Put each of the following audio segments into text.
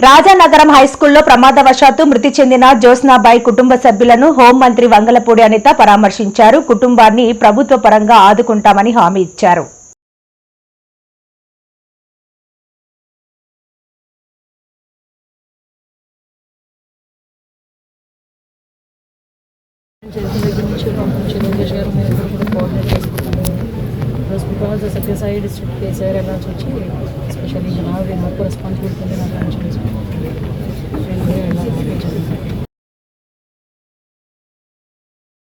రాజానగరం హైస్కూల్లో ప్రమాదవశాత్తు మృతి చెందిన జ్యోత్స్నాబాయి కుటుంబ సభ్యులను హోంమంత్రి వంగలపూడి అనిత పరామర్శించారు. కుటుంబాన్ని ప్రభుత్వ పరంగా ఆదుకుంటామని హామీ ఇచ్చారు. చేసిన దగ్గర నుంచి సత్యసాయి డిస్ట్రిక్ట్ కేసీఆర్ వెళ్ళాల్సి వచ్చి ఎస్పెషల్లీ నాకు నాకు రెస్పాన్సిబిలిటీ ఉంది నా ఫంక్షన్స్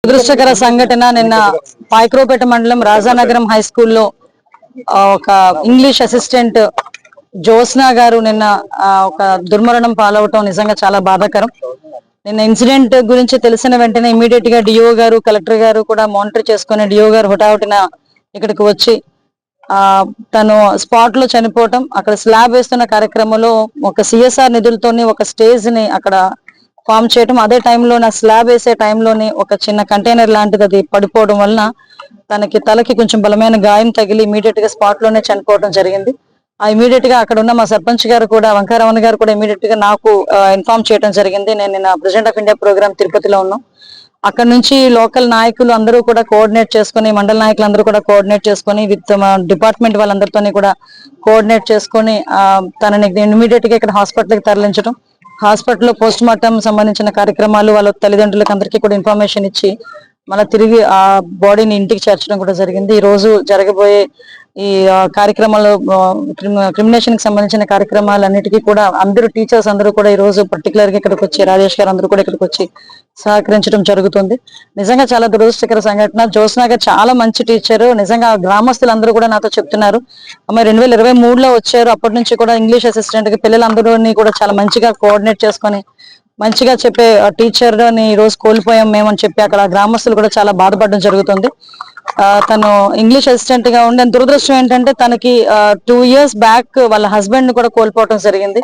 దురదృష్టకర సంఘటన నిన్న పాయక్రోపేట మండలం రాజానగరం హై స్కూల్లో ఒక ఇంగ్లీష్ అసిస్టెంట్ జోస్నా గారు నిన్న ఒక దుర్మరణం పాలవటం నిజంగా చాలా బాధాకరం. నిన్న ఇన్సిడెంట్ గురించి తెలిసిన వెంటనే ఇమీడియట్గా డిఓ గారు కలెక్టర్ గారు కూడా మానిటర్ చేసుకుని డిఓ గారు హుటాహుటిన ఇక్కడికి వచ్చి ఆ తను స్పాట్లో చనిపోవటం అక్కడ స్లాబ్ వేస్తున్న కార్యక్రమంలో ఒక సిఎస్ఆర్ నిధులతోని ఒక స్టేజ్ని అక్కడ ఫామ్ చేయటం. అదే టైంలో నా స్లాబ్ వేసే టైంలోనే ఒక చిన్న కంటైనర్ లాంటిది అది పడిపోవడం వలన తనకి తలకి కొంచెం బలమైన గాయం తగిలి ఇమీడియట్గా స్పాట్లోనే చనిపోవడం జరిగింది. ఆ ఇమీడియట్గా అక్కడ ఉన్న మా సర్పంచ్ గారు కూడా వంకారమణ గారు కూడా ఇమీడియట్గా నాకు ఇన్ఫార్మ్ చేయడం జరిగింది. నేను నిన్న ప్రెసిడెంట్ ఆఫ్ ఇండియా ప్రోగ్రామ్ తిరుపతిలో ఉన్నాం. అక్కడ నుంచి లోకల్ నాయకులు అందరూ కూడా కోఆర్డినేట్ చేసుకుని మండల నాయకులు అందరూ కూడా కోఆర్డినేట్ చేసుకుని విత్ డిపార్ట్మెంట్ వాళ్ళందరితోని కూడా కోఆర్డినేట్ చేసుకుని తనని ఇమీడియట్గా ఇక్కడ హాస్పిటల్కి కి తరలించడం హాస్పిటల్లో పోస్ట్ మార్టం సంబంధించిన కార్యక్రమాలు వాళ్ళ తల్లిదండ్రులకు అందరికీ కూడా ఇన్ఫర్మేషన్ ఇచ్చి మళ్ళీ తిరిగి ఆ బాడీని ఇంటికి చేర్చడం కూడా జరిగింది. ఈ రోజు జరగబోయే ఈ కార్యక్రమాలు క్రిమినేషన్కి సంబంధించిన కార్యక్రమాలన్నిటికీ కూడా అందరూ టీచర్స్ అందరూ కూడా ఈ రోజు పర్టికులర్గా ఇక్కడికి వచ్చి రాజేష్ గారు అందరూ కూడా ఇక్కడికి వచ్చి సహకరించడం జరుగుతుంది. నిజంగా చాలా దురదృష్టకర సంఘటన. జ్యోత్స్న గారు చాలా మంచి టీచర్. నిజంగా గ్రామస్తులందరూ కూడా నాతో చెప్తున్నారు. అమ్మాయి రెండు వేల ఇరవై మూడులో వచ్చారు. అప్పటి నుంచి కూడా ఇంగ్లీష్ అసిస్టెంట్కి పిల్లలందరూని కూడా చాలా మంచిగా కోఆర్డినేట్ చేసుకొని మంచిగా చెప్పే టీచర్ని ఈ రోజు కోల్పోయాం మేము అని చెప్పి అక్కడ గ్రామస్తులు కూడా చాలా బాధపడడం జరుగుతుంది. తను ఇంగ్లీష్ అసిస్టెంట్గా ఉండే దురదృష్టం ఏంటంటే తనకి టూ ఇయర్స్ బ్యాక్ వాళ్ళ హస్బెండ్ని కూడా కోల్పోవడం జరిగింది.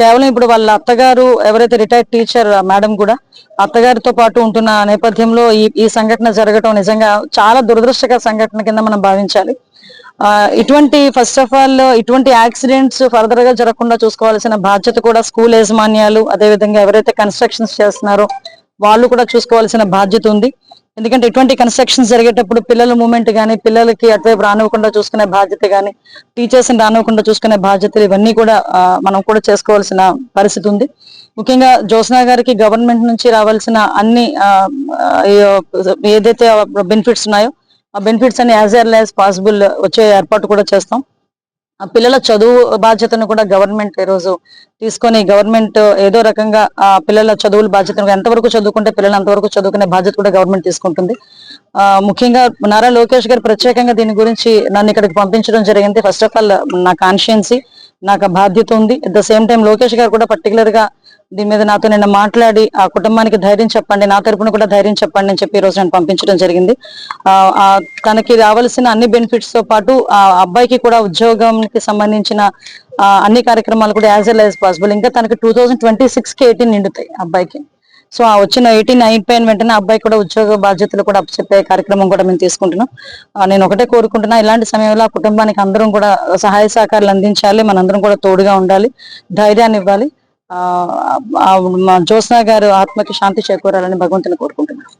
కేవలం ఇప్పుడు వాళ్ళ అత్తగారు ఎవరైతే రిటైర్డ్ టీచర్ మేడం కూడా అత్తగారితో పాటు ఉంటున్న నేపథ్యంలో ఈ ఈ సంఘటన జరగటం నిజంగా చాలా దురదృష్టకర సంఘటన కింద మనం భావించాలి. ఇటువంటి ఫస్ట్ ఆఫ్ ఆల్ ఇటువంటి యాక్సిడెంట్స్ ఫర్దర్గా జరగకుండా చూసుకోవాల్సిన బాధ్యత కూడా స్కూల్ యాజమాన్యాలు అదేవిధంగా ఎవరైతే కన్స్ట్రక్షన్స్ చేస్తున్నారో వాళ్ళు కూడా చూసుకోవాల్సిన బాధ్యత ఉంది. ఎందుకంటే ఇటువంటి కన్స్ట్రక్షన్స్ జరిగేటప్పుడు పిల్లల మూమెంట్ కానీ పిల్లలకి అటువైపు రానివ్వకుండా చూసుకునే బాధ్యత కానీ టీచర్స్ రానివ్వకుండా చూసుకునే బాధ్యతలు ఇవన్నీ కూడా మనం కూడా చేసుకోవాల్సిన పరిస్థితి ఉంది. ముఖ్యంగా జ్యోత్స్నా గారికి గవర్నమెంట్ నుంచి రావాల్సిన అన్ని ఏదైతే బెనిఫిట్స్ ఉన్నాయో ఆ బెనిఫిట్స్ అన్ని యాజ్ ఎర్లీ యాజ్ పాసిబుల్ వచ్చే ఏర్పాటు కూడా చేస్తాం. పిల్లల చదువు బాధ్యతను కూడా గవర్నమెంట్ ఈరోజు తీసుకొని గవర్నమెంట్ ఏదో రకంగా ఆ పిల్లల చదువుల బాధ్యతను ఎంతవరకు చదువుకుంటే పిల్లలు అంతవరకు చదువుకునే బాధ్యత కూడా గవర్నమెంట్ తీసుకుంటుంది. ఆ ముఖ్యంగా నారా లోకేష్ గారు ప్రత్యేకంగా దీని గురించి నన్ను ఇక్కడికి పంపించడం జరిగింది. ఫస్ట్ ఆఫ్ ఆల్ నా కాన్షియన్సీ నాకు బాధ్యత ఉంది. At the same time Lokesh garu కూడా పర్టికులర్గా దీని మీద నాతో నిన్న మాట్లాడి ఆ కుటుంబానికి ధైర్యం చెప్పండి నా తరపున కూడా ధైర్యం చెప్పండి అని చెప్పి ఈ రోజు నేను పంపించడం జరిగింది. ఆ, తనకి రావాల్సిన అన్ని బెనిఫిట్స్తో పాటు ఆ అబ్బాయికి కూడా ఉద్యోగంకి సంబంధించిన అన్ని కార్యక్రమాలు కూడా యాజ్ వెల్ యాజ్ పాసిబుల్ ఇంకా తనకి టూ థౌసండ్ ట్వంటీ సిక్స్కి ఎయిటీన్ నిండుతాయి అబ్బాయికి. సో ఆ వచ్చిన ఎయిటీన్ అయిపోయిన వెంటనే అబ్బాయి కూడా ఉద్యోగ బాధ్యతలు కూడా చెప్పే కార్యక్రమం కూడా మేము తీసుకుంటున్నాం. నేను ఒకటే కోరుకుంటున్నా ఇలాంటి సమయంలో ఆ కుటుంబానికి అందరం కూడా సహాయ సహకారాలు అందించాలి మనందరం కూడా తోడుగా ఉండాలి ధైర్యాన్ని ఇవ్వాలి. జ్యోత్స్న గారు ఆత్మకి శాంతి చేకూరాలని భగవంతుని కోరుకుంటున్నాను.